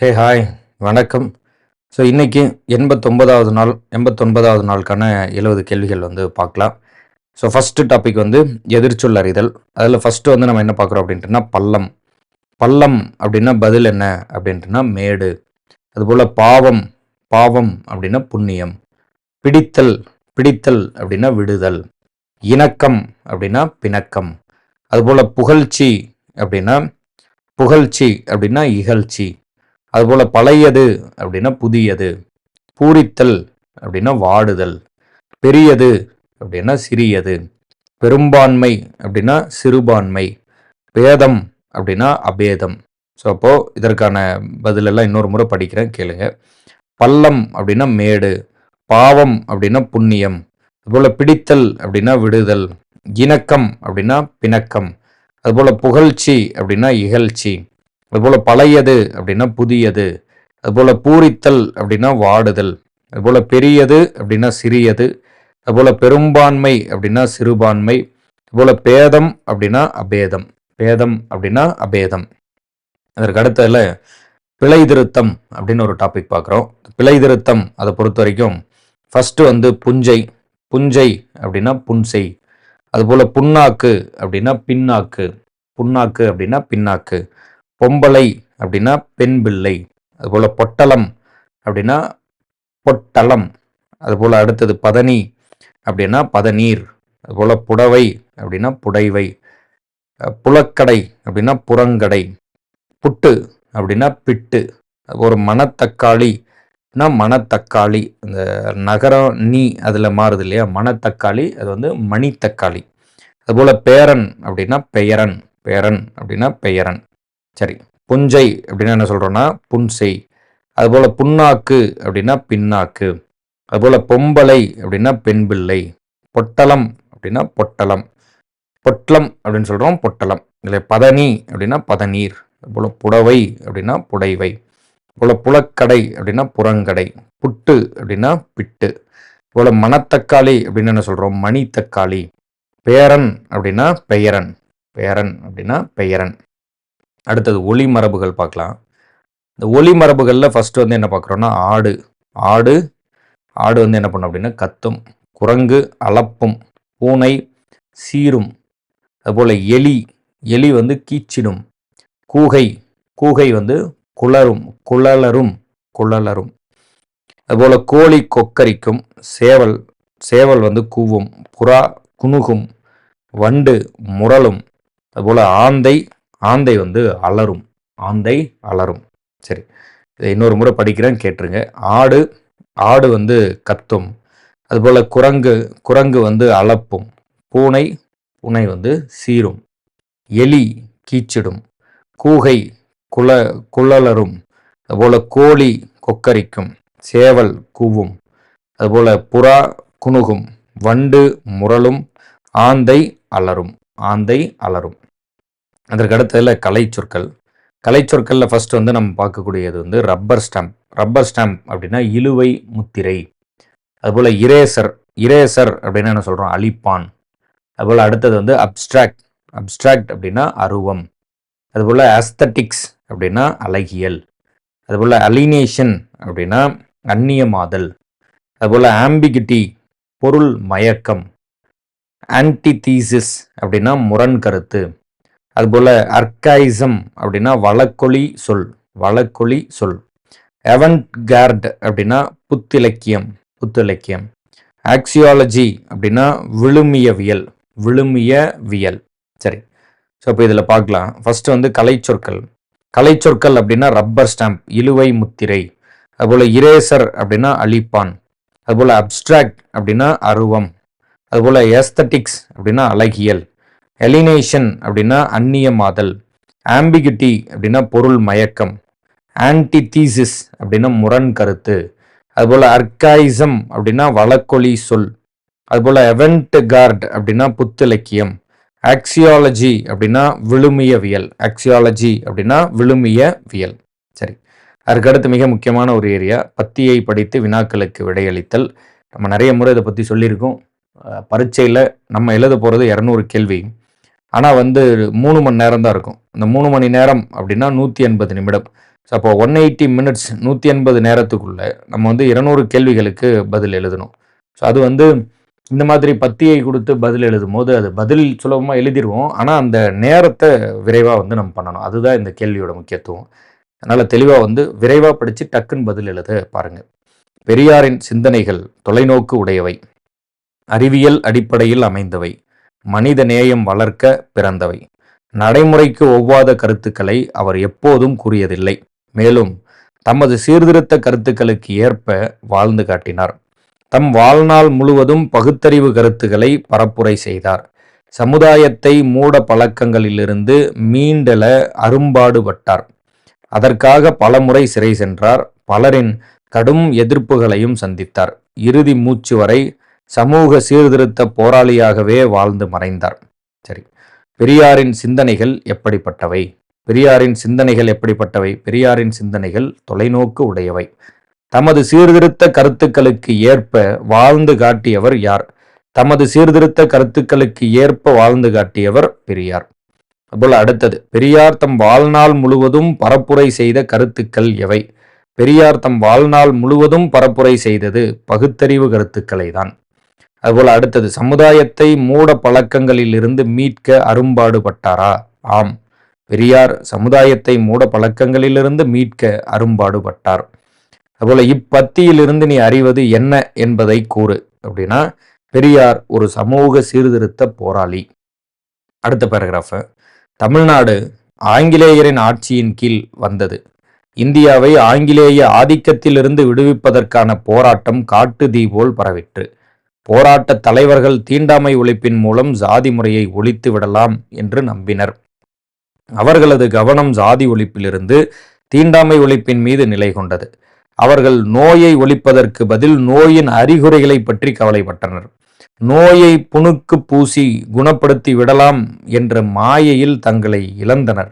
Hey hi வணக்கம். So இன்றைக்கி எண்பத்தொன்பதாவது நாள் எண்பத்தொன்பதாவது நாளுக்கான எழுபது கேள்விகள் வந்து பார்க்கலாம். ஸோ ஃபஸ்ட்டு டாபிக் வந்து எதிர்ச்சொல் அறிதல். அதில் ஃபஸ்ட்டு வந்து நம்ம என்ன பார்க்குறோம் அப்படின்ட்டுனா பள்ளம். பள்ளம் அப்படின்னா பதில் என்ன அப்படின்ட்டுனா மேடு. அதுபோல் பாவம் பாவம் அப்படின்னா புண்ணியம். பிடித்தல் பிடித்தல் அப்படின்னா விடுதல். இணக்கம் அப்படின்னா பிணக்கம். அதுபோல் புகழ்ச்சி அப்படின்னா புகழ்ச்சி அப்படின்னா இகழ்ச்சி. அதுபோல் பழையது அப்படின்னா புதியது பூரித்தல் அப்படின்னா வாடுதல் பெரியது அப்படின்னா சிறியது பெரும்பான்மை அப்படின்னா சிறுபான்மை பேதம் அப்படின்னா அபேதம். ஸோ அப்போது இதற்கான பதிலெல்லாம் இன்னொரு முறை படிக்கிறேன் கேளுங்க. பள்ளம் அப்படின்னா மேடு பாவம் அப்படின்னா புண்ணியம் அதுபோல் பிடித்தல் அப்படின்னா விடுதல் இணக்கம் அப்படின்னா பிணக்கம் அதுபோல் புகழ்ச்சி அப்படின்னா இகழ்ச்சி அதுபோல் பழையது அப்படின்னா புதியது அதுபோல் பூரித்தல் அப்படின்னா வாடுதல் அதுபோல் பெரியது அப்படின்னா சிறியது அதுபோல் பெரும்பான்மை அப்படின்னா சிறுபான்மை அதுபோல் பேதம் அப்படின்னா அபேதம் பேதம் அப்படின்னா அபேதம். அதற்கு அடுத்ததில் பிழை திருத்தம் அப்படின்னு ஒரு டாபிக் பார்க்குறோம். பிழை திருத்தம் அதை பொறுத்த வரைக்கும் ஃபஸ்ட்டு வந்து புஞ்சை புஞ்சை அப்படின்னா புன்சை அதுபோல் புண்ணாக்கு அப்படின்னா பின்னாக்கு புண்ணாக்கு அப்படின்னா பின்னாக்கு பொம்பளை அப்படின்னா பெண் பிள்ளை அதுபோல் பொட்டலம் அப்படின்னா பொட்டலம் அதுபோல் அடுத்தது பதனி அப்படின்னா பதநீர் அதுபோல் புடவை அப்படின்னா புடைவை புலக்கடை அப்படின்னா புறங்கடை புட்டு அப்படின்னா பிட்டு ஒரு மணத்தக்காளி மணத்தக்காளி இந்த நகரம் நீ அதில் மாறுது இல்லையா? மணத்தக்காளி அது வந்து மணித்தக்காளி. அதுபோல் பேரன் அப்படின்னா பெயரன் பேரன் அப்படின்னா பெயரன் சரி புஞ்சை அப்படின்னா என்ன சொல்கிறோன்னா புன்செய். அதுபோல் புண்ணாக்கு அப்படின்னா பின்னாக்கு. அதுபோல் பொம்பளை அப்படின்னா பெண்பிள்ளை. பொட்டலம் அப்படின்னா பொட்டலம். பொட்டலம் அப்படின்னு சொல்கிறோம் பொட்டலம். இல்லை பதனி அப்படின்னா பதநீர். அதுபோல் புடவை அப்படின்னா புடைவை. போல் புலக்கடை அப்படின்னா புறங்கடை. புட்டு அப்படின்னா பிட்டு. போல் மணத்தக்காளி அப்படின்னு என்ன சொல்கிறோம் மணி தக்காளி பேரன் அப்படின்னா பெயரன் பேரன் அப்படின்னா பெயரன் அடுத்தது ஒளி மரபுகள் பார்க்கலாம். இந்த ஒளி மரபுகளில் ஃபஸ்ட்டு வந்து என்ன பார்க்குறோன்னா ஆடு. ஆடு ஆடு வந்து என்ன பண்ணும் அப்படின்னா கத்தும். குரங்கு அளப்பும். பூனை சீரும். அதுபோல் எலி. எலி வந்து கீச்சிடும். கூகை. கூகை வந்து குளரும். குழலரும் குழலரும் அதுபோல் கோழி கொக்கரிக்கும். சேவல். சேவல் வந்து கூவும். புறா குணுகும் வண்டு முரளும். அதுபோல் ஆந்தை ஆந்தை வந்து அலரும். ஆந்தை அலரும். சரி. இதை இன்னொரு முறை படிக்கிறேன் கேட்டுருங்க. ஆடு ஆடு வந்து கத்தும். அதுபோல் குரங்கு குரங்கு வந்து அளப்பும். பூனை பூனை வந்து சீரும். எலி கீச்சிடும். கூகை குல குழலரும். அதுபோல் கோழி கொக்கரிக்கும். சேவல் கூவும். அதுபோல் புறா குணுகும். வண்டு முரளும் ஆந்தை அலரும். ஆந்தை அலரும். அதற்கடுத்ததில் கலை சொற்கள். கலை சொற்களில் ஃபஸ்ட் வந்து நம்ம பார்க்கக்கூடியது வந்து ரப்பர் ஸ்டாம்ப் ரப்பர் ஸ்டாம்ப் அப்படின்னா இழுவை முத்திரை. அதுபோல் இரேசர் இரேசர் அப்படின்னா என்ன சொல்கிறோம் அழிப்பான். அதுபோல் அடுத்தது வந்து அப்ஸ்ட்ராக்ட் அப்ஸ்ட்ராக்ட் அப்படின்னா அருவம். அதுபோல் அஸ்தட்டிக்ஸ் அப்படின்னா அழகியல். அதுபோல் அலினேஷன் அப்படின்னா அந்நியமாதல். அதுபோல் ஆம்பிகிட்டி பொருள் மயக்கம். ஆன்டிதீசிஸ் அப்படின்னா முரண் கருத்து அதுபோல் அர்காயிசம் அப்படின்னா வழக்கொழி சொல் வழக்கொழி சொல். எவன்ட் கேர்ட் அப்படின்னா புத்திலக்கியம் புத்திலக்கியம். ஆக்சியாலஜி அப்படின்னா விழுமியவியல் விழுமியவியல். சரி ஸோ இப்போ இதில் பார்க்கலாம். ஃபஸ்ட்டு வந்து கலை சொற்கள் கலை சொற்கள் அப்படின்னா ரப்பர் ஸ்டாம்ப் இழுவை முத்திரை. அதுபோல் இரேசர் அப்படின்னா அழிப்பான். அதுபோல் அப்ஸ்ட்ராக்ட் அப்படின்னா அருவம். அதுபோல் ஏஸ்தட்டிக்ஸ் அப்படின்னா அழகியல். எலினேஷன் அப்படின்னா அந்நியமாதல். ஆம்பிகிட்டி அப்படின்னா பொருள் மயக்கம். ஆன்டிதீசிஸ் அப்படின்னா முரண் கருத்து. அதுபோல் அர்காயிசம் அப்படின்னா வழக்கொலி சொல். அதுபோல் எவெண்ட் கார்ட் அப்படின்னா புத்திலக்கியம். ஆக்சியாலஜி அப்படின்னா விழுமியவியல். ஆக்சியாலஜி அப்படின்னா விழுமியவியல். சரி. அதுக்கடுத்து மிக முக்கியமான ஒரு ஏரியா பத்தியை படித்து வினாக்களுக்கு விடையளித்தல். நம்ம நிறைய முறை இதை பற்றி சொல்லியிருக்கோம். பரீட்சையில் நம்ம எழுத போகிறது இரநூறு கேள்வி. ஆனால் வந்து மூணு மணி நேரம் தான் இருக்கும். இந்த மூணு மணி நேரம் அப்படின்னா நூற்றி எண்பது நிமிடம். ஸோ அப்போ ஒன் எயிட்டி மினிட்ஸ் நூற்றி எண்பது நேரத்துக்குள்ளே நம்ம வந்து இருநூறு கேள்விகளுக்கு பதில் எழுதணும். ஸோ அது வந்து இந்த மாதிரி பத்தியை கொடுத்து பதில் எழுதும் போது அது பதில் சுலபமாக எழுதிடுவோம். ஆனால் அந்த நேரத்தை விரைவாக வந்து நம்ம பண்ணணும். அதுதான் இந்த கேள்வியோட முக்கியத்துவம். அதனால் தெளிவாக வந்து விரைவாக படித்து டக்குன்னு பதில் எழுத பாருங்கள் பெரியாரின் சிந்தனைகள் தொலைநோக்கு உடையவை. அறிவியல் அடிப்படையில் அமைந்தவை. மனித நேயம் வளர்க்க பிறந்தவை. நடைமுறைக்கு ஒவ்வாத கருத்துக்களை அவர் எப்போதும் கூறியதில்லை. மேலும் தமது சீர்திருத்த கருத்துக்களுக்கு ஏற்ப வாழ்ந்து காட்டினார். தம் வாழ்நாள் முழுவதும் பகுத்தறிவு கருத்துக்களை பரப்புரை செய்தார். சமுதாயத்தை மூட பழக்கங்களிலிருந்து மீண்டல அரும்பாடுபட்டார் அதற்காக பலமுறை சிறை சென்றார். பலரின் கடும் எதிர்ப்புகளையும் சந்தித்தார். இறுதி மூச்சு வரை சமூக சீர்திருத்த போராளியாகவே வாழ்ந்து மறைந்தார். சரி பெரியாரின் சிந்தனைகள் எப்படிப்பட்டவை? பெரியாரின் சிந்தனைகள் எப்படிப்பட்டவை? பெரியாரின் சிந்தனைகள் தொலைநோக்கு உடையவை. தமது சீர்திருத்த கருத்துக்களுக்கு ஏற்ப வாழ்ந்து காட்டியவர் யார்? தமது சீர்திருத்த கருத்துக்களுக்கு ஏற்ப வாழ்ந்து காட்டியவர் பெரியார். அதுபோல் அடுத்தது பெரியார் தம் வாழ்நாள் முழுவதும் பரப்புரை செய்த கருத்துக்கள் எவை? பெரியார் தம் வாழ்நாள் முழுவதும் பரப்புரை செய்தது பகுத்தறிவு கருத்துக்களை தான் அதுபோல் அடுத்தது சமுதாயத்தை மூட பழக்கங்களில் இருந்து மீட்க அரும்பாடுபட்டாரா? ஆம். பெரியார் சமுதாயத்தை மூட பழக்கங்களிலிருந்து மீட்க அரும்பாடுபட்டார். அதுபோல் இப்பத்தியிலிருந்து நீ அறிவது என்ன என்பதை கூறு. அப்படின்னா பெரியார் ஒரு சமூக சீர்திருத்த போராளி. அடுத்த பேராகிராஃப் தமிழ்நாடு ஆங்கிலேயரின் ஆட்சியின் கீழ் வந்தது. இந்தியாவை ஆங்கிலேய ஆதிக்கத்திலிருந்து விடுவிப்பதற்கான போராட்டம் காட்டு தீ போல் பரவிற்று. போராட்ட தலைவர்கள் தீண்டாமை ஒழிப்பின் மூலம் சாதி முறையை ஒழித்து விடலாம் என்று நம்பினர். அவர்களது கவனம் சாதி ஒழிப்பிலிருந்து தீண்டாமை ஒழிப்பின் மீது நிலை கொண்டது. அவர்கள் நோயை ஒழிப்பதற்கு பதில் நோயின் அறிகுறிகளை பற்றி கவலைப்பட்டனர். நோயை புணுக்கு பூசி குணப்படுத்தி விடலாம் என்ற மாயையில் தங்களை இழந்தனர்.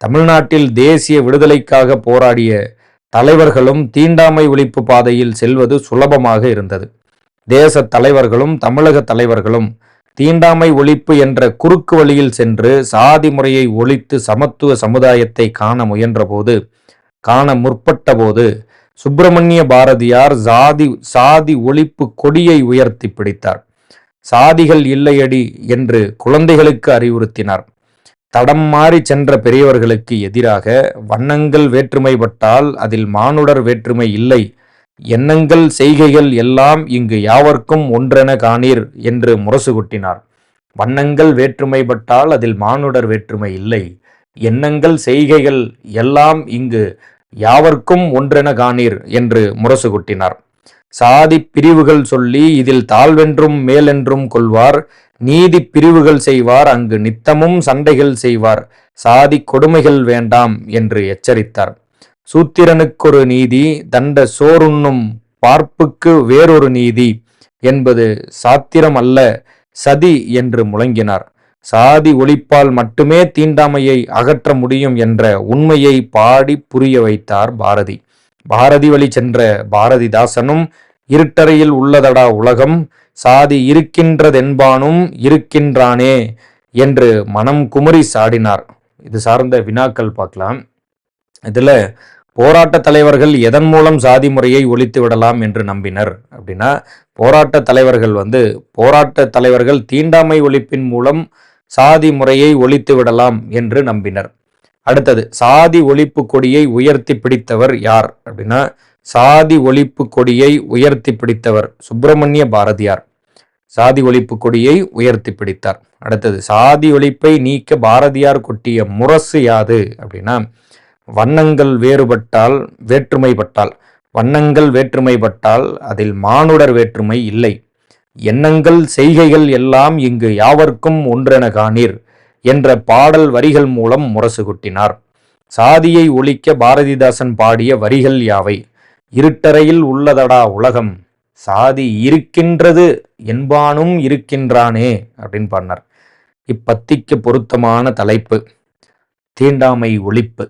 தமிழ்நாட்டில் தேசிய விடுதலைக்காக போராடிய தலைவர்களும் தீண்டாமை ஒழிப்பு பாதையில் செல்வது சுலபமாக இருந்தது. தேச தலைவர்களும் தமிழக தலைவர்களும் தீண்டாமை ஒழிப்பு என்ற குறுக்கு வழியில் சென்று சாதி முறையை ஒழித்து சமத்துவ சமுதாயத்தை காண முயன்றபோது காண முற்பட்டபோது சுப்பிரமணிய பாரதியார் சாதி சாதி ஒழிப்பு கொடியை உயர்த்தி பிடித்தார். சாதிகள் இல்லையடி என்று குழந்தைகளுக்கு அறிவுறுத்தினார். தடம் மாறி சென்ற பெரியவர்களுக்கு எதிராக வண்ணங்கள் வேற்றுமைப்பட்டால் அதில் மானுடர் வேற்றுமை இல்லை எண்ணங்கள் செய்கைகள் எல்லாம் இங்கு யாவர்க்கும் ஒன்றென காணீர் என்று முரசு கொட்டினார். வண்ணங்கள் வேற்றுமைப்பட்டால் அதில் மானுடர் வேற்றுமை இல்லை. எண்ணங்கள் செய்கைகள் எல்லாம் இங்கு யாவர்க்கும் ஒன்றென காணீர் என்று முரசு கொட்டினார். சாதி பிரிவுகள் சொல்லி இதில் தாழ்வென்றும் மேலென்றும் கொள்வார். நீதி பிரிவுகள் செய்வார் அங்கு நித்தமும் சண்டைகள் செய்வார். சாதி கொடுமைகள் வேண்டாம் என்று எச்சரித்தார். சூத்திரனுக்கொரு நீதி தண்ட சோறுண்ணும் பார்ப்புக்கு வேறொரு நீதி என்பது சாத்திரம் அல்ல சதி என்று முழங்கினார். சாதி ஒழிப்பால் மட்டுமே தீண்டாமையை அகற்ற முடியும் என்ற உண்மையை பாடி புரிய வைத்தார் பாரதி. பாரதி வழி சென்ற பாரதிதாசனும் இருட்டறையில் உள்ளதடா உலகம் சாதி இருக்கின்றதென்பானும் இருக்கின்றானே என்று மனம் குமரி சாடினார். இது சார்ந்த வினாக்கள் பார்க்கலாம். இதுல போராட்ட தலைவர்கள் எதன் மூலம் சாதி முறையை ஒழித்து விடலாம் என்று நம்பினர்? அப்படின்னா போராட்ட தலைவர்கள் வந்து போராட்ட தலைவர்கள் தீண்டாமை ஒழிப்பின் மூலம் சாதி முறையை ஒழித்து விடலாம் என்று நம்பினர். அடுத்தது சாதி ஒழிப்பு கொடியை உயர்த்தி பிடித்தவர் யார்? அப்படின்னா சாதி ஒழிப்பு கொடியை உயர்த்தி பிடித்தவர் சுப்பிரமணிய பாரதியார். சாதி ஒழிப்பு கொடியை உயர்த்தி பிடித்தார். அடுத்தது சாதி ஒழிப்பை நீக்க பாரதியார் கொட்டிய முரசு யாது அப்படின்னா வண்ணங்கள் வேறுபட்டால் வேற்றுமைப்பட்டால் வண்ணங்கள் வேற்றுமைப்பட்டால் அதில் மானுடர் வேற்றுமை இல்லை. எண்ணங்கள் செய்கைகள் எல்லாம் இங்கு யாவர்க்கும் ஒன்றென காணீர் என்ற பாடல் வரிகள் மூலம் முரசு கொட்டினார். சாதியை ஒழிக்க பாரதிதாசன் பாடிய வரிகள் யாவை? இருட்டறையில் உள்ளதடா உலகம். சாதி இருக்கின்றது என்பானும் இருக்கின்றானே அப்படின்னு பாடினார். இப்பத்திக்கு பொருத்தமான தலைப்பு தீண்டாமை ஒழிப்பு.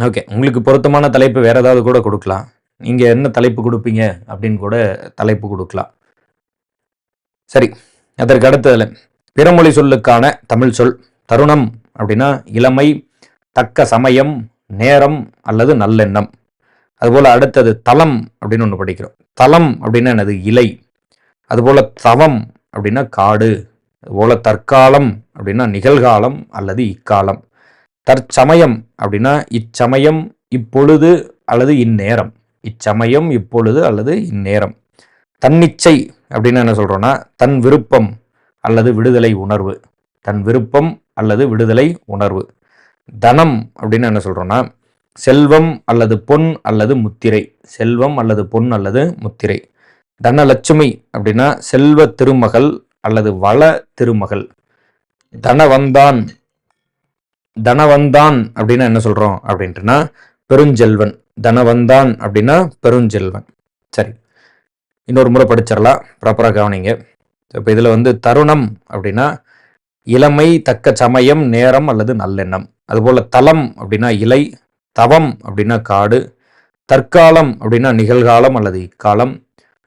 ஓகே உங்களுக்கு பொருத்தமான தலைப்பு வேற ஏதாவது கூட கொடுக்கலாம். நீங்க என்ன தலைப்பு கொடுப்பீங்க அப்படின்னு கூட தலைப்பு கொடுக்கலாம். சரி அதற்கு அடுத்ததுல பிறமொழி சொல்லுக்கான தமிழ் சொல் தருணம் அப்படின்னா இளமை தக்க சமயம் நேரம் அல்லது நல்லெண்ணம். அதுபோல் அடுத்தது தலம் அப்படின்னு ஒன்று படிக்கிறோம். தலம் அப்படின்னா எனது இலை. அதுபோல் தவம் அப்படின்னா காடு. அதுபோல் தற்காலம் அப்படின்னா நிகழ்காலம் அல்லது இக்காலம். தற்சமயம் அப்படின்னா இச்சமயம் இப்பொழுது அல்லது இந்நேரம். இச்சமயம் இப்பொழுது அல்லது இந்நேரம். தன்னிச்சை அப்படின்னு என்ன சொல்கிறோன்னா தன் விருப்பம் அல்லது விடுதலை உணர்வு. தன் விருப்பம் அல்லது விடுதலை உணர்வு. தனம் அப்படின்னு என்ன சொல்கிறோன்னா செல்வம் அல்லது பொன் அல்லது முத்திரை. செல்வம் அல்லது பொன் அல்லது முத்திரை. தனலட்சுமி அப்படின்னா செல்வ திருமகள் அல்லது வள திருமகள். தனவந்தான் தனவந்தான் அப்படின்னா என்ன சொல்கிறோம் அப்படின்ட்டுனா பெருஞ்செல்வன். தனவந்தான் அப்படின்னா பெருஞ்செல்வன். சரி இன்னொரு முறை படிச்சிடலாம். ப்ராப்பராக கவனிங்க. இப்போ இதில் வந்து தருணம் அப்படின்னா இளமை தக்க சமயம் நேரம் அல்லது நல்லெண்ணம். அதுபோல் தலம் அப்படின்னா இலை தவம் அப்படின்னா காடு தற்காலம் அப்படின்னா நிகழ்காலம் அல்லது இக்காலம்.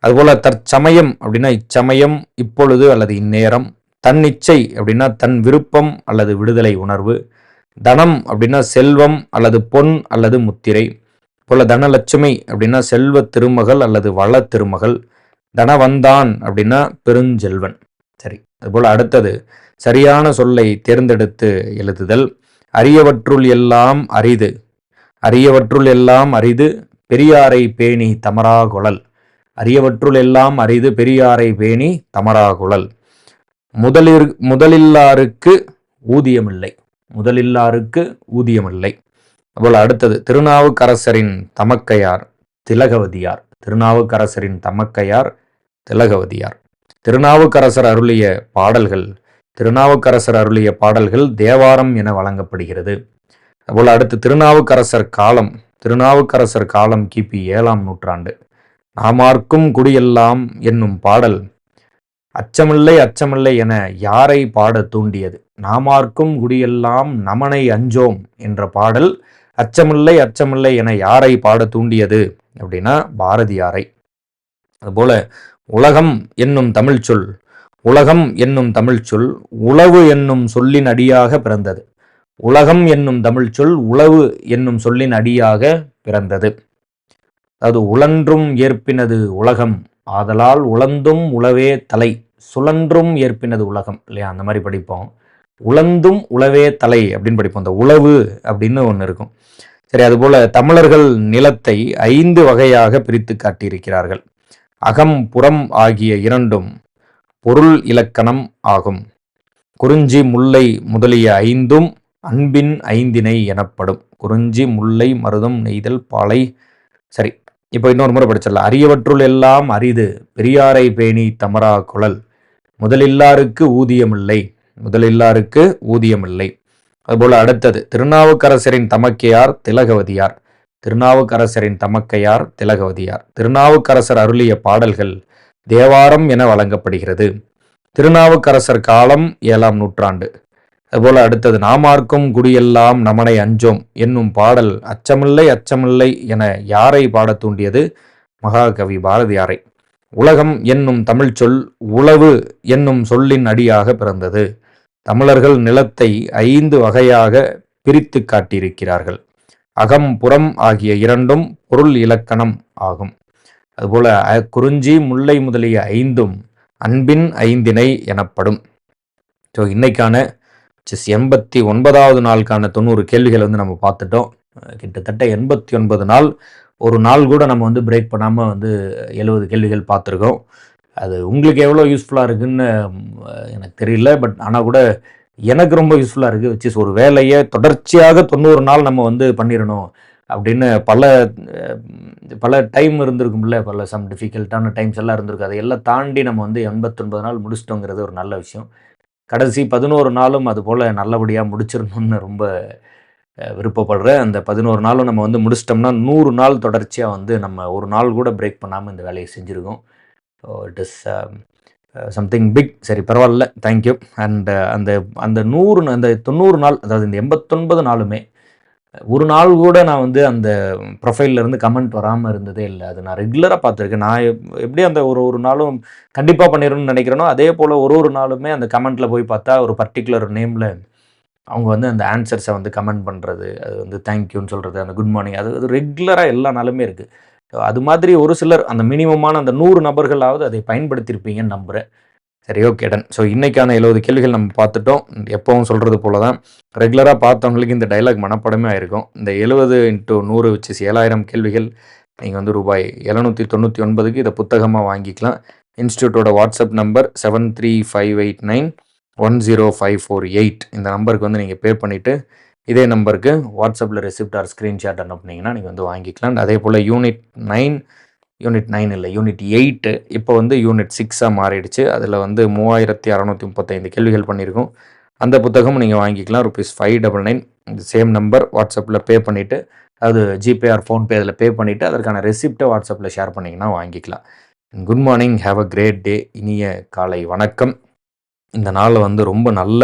அதுபோல் தற்சமயம் அப்படின்னா இச்சமயம் இப்பொழுது அல்லது இந்நேரம். தன்னிச்சை அப்படின்னா தன் விருப்பம் அல்லது விடுதலை உணர்வு. தனம் அப்படின்னா செல்வம் அல்லது பொன் அல்லது முத்திரை. போல தனலட்சுமி அப்படின்னா செல்வ திருமகள் அல்லது வள திருமகள். தனவந்தான் அப்படின்னா பெருஞ்செல்வன். சரி அதுபோல் அடுத்தது சரியான சொல்லை தேர்ந்தெடுத்து எழுதுதல். அரியவற்றுள் எல்லாம் அரிது. அரியவற்றுள் எல்லாம் அரிது பெரியாரை பேணி தமராகுழல் அரியவற்றுள் எல்லாம் அரிது பெரியாரை பேணி தமராகுழல் முதலிற் முதலில்லாருக்கு ஊதியமில்லை. முதலில்லாருக்கு ஊதியமில்லை. அதுபோல் அடுத்தது திருநாவுக்கரசரின் தமக்கையார் திலகவதியார். திருநாவுக்கரசரின் தமக்கையார் திலகவதியார். திருநாவுக்கரசர் அருளிய பாடல்கள் திருநாவுக்கரசர் அருளிய பாடல்கள் தேவாரம் என வழங்கப்படுகிறது. அதுபோல் அடுத்து திருநாவுக்கரசர் காலம் திருநாவுக்கரசர் காலம் கிபி ஏழாம் நூற்றாண்டு. நாமார்க்கும் குடியெல்லாம் என்னும் பாடல் அச்சமில்லை அச்சமில்லை என யாரை பாட தூண்டியது? நாமார்க்கும் குடியெல்லாம் நமனை அஞ்சோம் என்ற பாடல் அச்சமில்லை அச்சமில்லை என யாரை பாட தூண்டியது? அப்படின்னா பாரதியாரை. அதுபோல உலகம் என்னும் தமிழ் சொல் உலகம் என்னும் தமிழ் சொல் உளவு என்னும் சொல்லின் அடியாக பிறந்தது. உலகம் என்னும் தமிழ் சொல் உளவு என்னும் சொல்லின் அடியாக பிறந்தது. அது உழன்றும் ஏற்பினது உலகம் ஆதலால் உழந்தும் உளவே தலை. சுழன்றும் ஏற்பினது உலகம் இல்லையா? அந்த மாதிரி படிப்போம். உழந்தும் உளவே தலை அப்படின்னு படிப்போம். இந்த உழவு அப்படின்னு ஒன்று இருக்கும். சரி அதுபோல் தமிழர்கள் நிலத்தை ஐந்து வகையாக பிரித்து காட்டியிருக்கிறார்கள். அகம் புறம் ஆகிய இரண்டும் பொருள் இலக்கணம் ஆகும். குறிஞ்சி முல்லை முதலிய ஐந்தும் அன்பின் ஐந்தினை எனப்படும். குறிஞ்சி முல்லை மருதம் நெய்தல் பாலை. சரி இப்போ இன்னொரு முறை படிச்சிடலாம். அரியவற்றுள் எல்லாம் அரிது பெரியாரை பேணி தமரா குழல். முதலில்லாருக்கு ஊதியமில்லை. முதலில்லாருக்கு ஊதியமில்லை. அதுபோல் அடுத்தது திருநாவுக்கரசரின் தமக்கையார் திலகவதியார். திருநாவுக்கரசரின் தமக்கையார் திலகவதியார். திருநாவுக்கரசர் அருளிய பாடல்கள் தேவாரம் என வழங்கப்படுகிறது. திருநாவுக்கரசர் காலம் ஏழாம் நூற்றாண்டு. அதுபோல் அடுத்தது நாமார்க்கும் குடியெல்லாம் நமனை அஞ்சோம் என்னும் பாடல் அச்சமில்லை அச்சமில்லை என யாரை பாடத் தூண்டியது? மகாகவி பாரதியாரை. உலகம் என்னும் தமிழ் சொல் உளவு என்னும் சொல்லின் அடியாக பிறந்தது. தமிழர்கள் நிலத்தை ஐந்து வகையாக பிரித்து காட்டியிருக்கிறார்கள். அகம் புறம் ஆகிய இரண்டும் பொருள் இலக்கணம் ஆகும். அதுபோல குறிஞ்சி முல்லை முதலிய ஐந்தும் அன்பின் ஐந்தினை எனப்படும். ஸோ இன்னைக்கான செஸ் எண்பத்தி ஒன்பதாவது நாளுக்கான தொண்ணூறு கேள்விகள் வந்து நம்ம பார்த்துட்டோம். கிட்டத்தட்ட எண்பத்தி ஒன்பது நாள் ஒரு நாள் கூட நம்ம வந்து பிரேக் பண்ணாமல் வந்து எழுபது கேள்விகள் பார்த்துருக்கோம். அது உங்களுக்கு எவ்வளோ யூஸ்ஃபுல்லாக இருக்குதுன்னு எனக்கு தெரியல. பட் ஆனால் கூட எனக்கு ரொம்ப யூஸ்ஃபுல்லாக இருக்குது வச்சு ஒரு வேலையை தொடர்ச்சியாக தொண்ணூறு நாள் நம்ம வந்து பண்ணிடணும் அப்படின்னு பல பல டைம் இருந்திருக்கும்ல. பல சம் டிஃபிகல்ட்டான டைம்ஸ் எல்லாம் இருந்திருக்கு. அதையெல்லாம் தாண்டி நம்ம வந்து எண்பத்தொன்பது நாள் முடிச்சிட்டோங்கிறது ஒரு நல்ல விஷயம். கடைசி பதினோரு நாளும் அது போல் நல்லபடியாக முடிச்சிடணும்னு ரொம்ப விருப்பப்படுறேன் அந்த பதினோரு நாளும் நம்ம வந்து முடிச்சிட்டோம்னா நூறு நாள் தொடர்ச்சியாக வந்து நம்ம ஒரு நாள் கூட பிரேக் பண்ணாமல் இந்த வேலையை செஞ்சுருக்கோம். So it is something big சரி பரவாயில்ல. தேங்க்யூ அண்ட் uh, அந்த அந்த நூறு அந்த தொண்ணூறு நாள் அதாவது இந்த எண்பத்தொன்பது நாளுமே ஒரு நாள் கூட நான் வந்து அந்த ப்ரொஃபைல்லேருந்து கமெண்ட் வராமல் இருந்ததே இல்லை. அது நான் ரெகுலராக பார்த்துருக்கேன். நான் எப்படி அந்த ஒரு ஒரு நாளும் கண்டிப்பாக பண்ணிடணும்னு நினைக்கிறேனோ அதே போல் ஒரு ஒரு நாளுமே அந்த கமெண்ட்டில் போய் பார்த்தா, ஒரு பர்ட்டிகுலர் நேமில் அவங்க வந்து அந்த ஆன்சர்ஸை வந்து கமெண்ட் பண்ணுறது அது வந்து தேங்க் யூன்னு அந்த குட் மார்னிங் அது அது ரெகுலராக எல்லா நாளுமே இருக்குது அது மாதிரி ஒரு சிலர் அந்த மினிமமான அந்த நூறு நபர்களாவது அதை பயன்படுத்தியிருப்பீங்கன்னு நம்புகிறேன் சரி ஓகே டன். ஸோ இன்றைக்கான எழுபது கேள்விகள் நம்ம பார்த்துட்டோம். எப்பவும் சொல்கிறது போல தான், ரெகுலராக பார்த்தவங்களுக்கு இந்த டைலாக் மனப்படமே ஆயிருக்கும். இந்த எழுபது இன்ட்டு நூறு வச்சு ஏழாயிரம் கேள்விகள் நீங்கள் வந்து ரூபாய் எழுநூற்றி தொண்ணூற்றி ஒன்பதுக்கு இதை புத்தகமாக வாங்கிக்கலாம். இன்ஸ்டியூட்டோட WhatsApp number seven three five eight nine 7358910548 இந்த நம்பருக்கு வந்து நீங்கள் பே பண்ணிவிட்டு இதே நம்பருக்கு வாட்ஸ்அப்பில் ரெசிப்ட் ஆர் ஸ்க்ரீன்ஷாட் அனுப்புனீங்கன்னா, நீங்கள் வந்து வாங்கிக்கலாம். அதே போல் யூனிட் நைன் யூனிட் நைன் இல்லை யூனிட் எயிட்டு இப்போ வந்து யூனிட் சிக்ஸாக மாறிடுச்சு. அதில் வந்து 3635 கேள்விகள் பண்ணியிருக்கோம். அந்த புத்தகமும் நீங்கள் வாங்கிக்கலாம். ருப்பீஸ் ஃபைவ் டபுள் நைன் இந்த சேம் நம்பர் வாட்ஸ்அப்பில் பே பண்ணிவிட்டு அது ஜிபே ஆர் ஃபோன்பே அதில் பே பண்ணிவிட்டு அதற்கான ரெசிப்டை வாட்ஸ்அப்பில் ஷேர் பண்ணிங்கன்னா வாங்கிக்கலாம். Good morning, have a great day. இனிய காலை வணக்கம். இந்த நாளை வந்து ரொம்ப நல்ல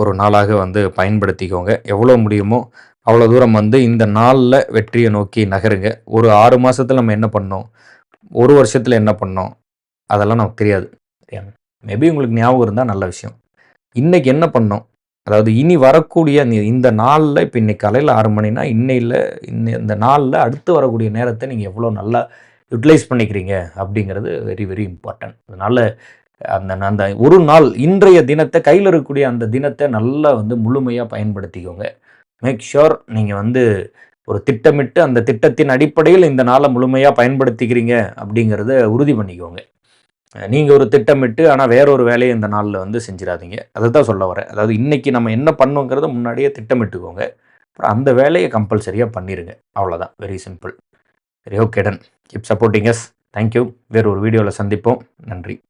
ஒரு நாளாக வந்து பயன்படுத்திக்கோங்க. எவ்வளோ முடியுமோ அவ்வளோ தூரம் வந்து இந்த நாளில் வெற்றியை நோக்கி நகருங்க. ஒரு ஆறு மாதத்தில் நம்ம என்ன பண்ணோம்? ஒரு வருஷத்தில் என்ன பண்ணோம்? அதெல்லாம் நமக்கு தெரியாது. மேபி உங்களுக்கு ஞாபகம் இருந்தால் நல்ல விஷயம். இன்றைக்கி என்ன பண்ணோம்? அதாவது இனி வரக்கூடிய இந்த நாளில் இப்போ இன்னைக்கு காலையில் ஆறு மணினா, இன்னையில் இன்ன இந்த நாளில் அடுத்து வரக்கூடிய நேரத்தை நீங்கள் எவ்வளோ நல்லா யூட்டிலைஸ் பண்ணிக்கிறீங்க அப்படிங்கிறது வெரி வெரி இம்பார்ட்டன்ட். அதனால் அந்த அந்த ஒரு நாள் இன்றைய தினத்தை கையில் இருக்கக்கூடிய அந்த தினத்தை நல்லா வந்து முழுமையாக பயன்படுத்திக்கோங்க. மேக் ஷோர் நீங்கள் வந்து ஒரு திட்டமிட்டு, அந்த திட்டத்தின் அடிப்படையில் இந்த நாளை முழுமையாக பயன்படுத்திக்கிறீங்க அப்படிங்கிறத உறுதி பண்ணிக்கோங்க. நீங்கள் ஒரு திட்டமிட்டு, ஆனால் வேற ஒரு இந்த நாளில் வந்து செஞ்சிடாதீங்க அதை தான் சொல்ல வரேன். அதாவது இன்றைக்கி நம்ம என்ன பண்ணுங்கிறத முன்னாடியே திட்டமிட்டுக்கோங்க. அப்புறம் அந்த வேலையை கம்பல்சரியாக பண்ணிடுங்க அவ்வளோதான். Very simple. சரி okay done. Keep supporting us thank you. ஒரு வீடியோவில் சந்திப்போம். நன்றி.